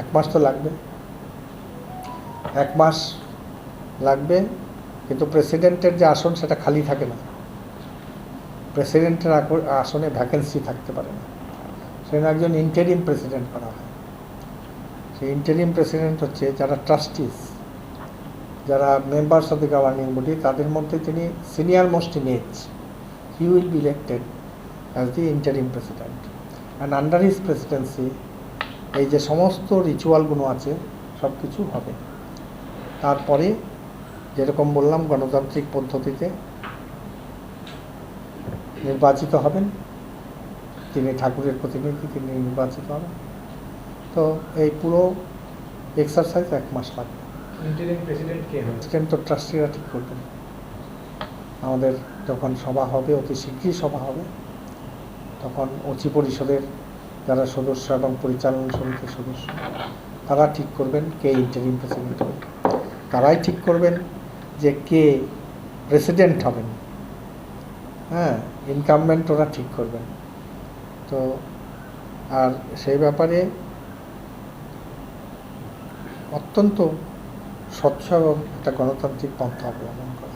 এক মাস তো লাগবে। এক মাস লাগবে, কিন্তু প্রেসিডেন্টের যে আসন সেটা খালি থাকে না। প্রেসিডেন্টের আসনে ভ্যাকেন্সি থাকতে পারে না। সেখানে একজন ইন্টারিম প্রেসিডেন্ট করা হয়। সেই ইন্টারিম প্রেসিডেন্ট হচ্ছে যারা ট্রাস্টিস যারা members of the governing body তাদের মধ্যে তিনি senior most in age he will be elected as the interim president and under his presidency এই যে সমস্ত রিচুয়ালগুলো আছে সব কিছু হবে। তারপরে যেরকম বললাম গণতান্ত্রিক পদ্ধতিতে নির্বাচিত হবেন। তিনি ঠাকুরের প্রতিনিধি তিনি নির্বাচিত হবেন। তো এই পুরো এক্সারসাইজ এক মাস লাগবে। প্রেসিডেন্ট তো ট্রাস্টিরা ঠিক করবেন। আমাদের যখন সভা হবে অতি শীঘ্রই সভা হবে তখন অচি পরিষদের যারা সদস্য এবং পরিচালনা সমিতির সদস্য, তারা ঠিক করবেন কে ইন্টারিম প্রেসিডেন্ট হবে। তারাই ঠিক করবেন যে কে প্রেসিডেন্ট হবেন। হ্যাঁ ইনকামমেন্ট ওরা ঠিক করবেন। তো, আর সেই ব্যাপারে অত্যন্ত স্বচ্ছ এবং একটা গণতান্ত্রিক পন্থা অবলম্বন করা।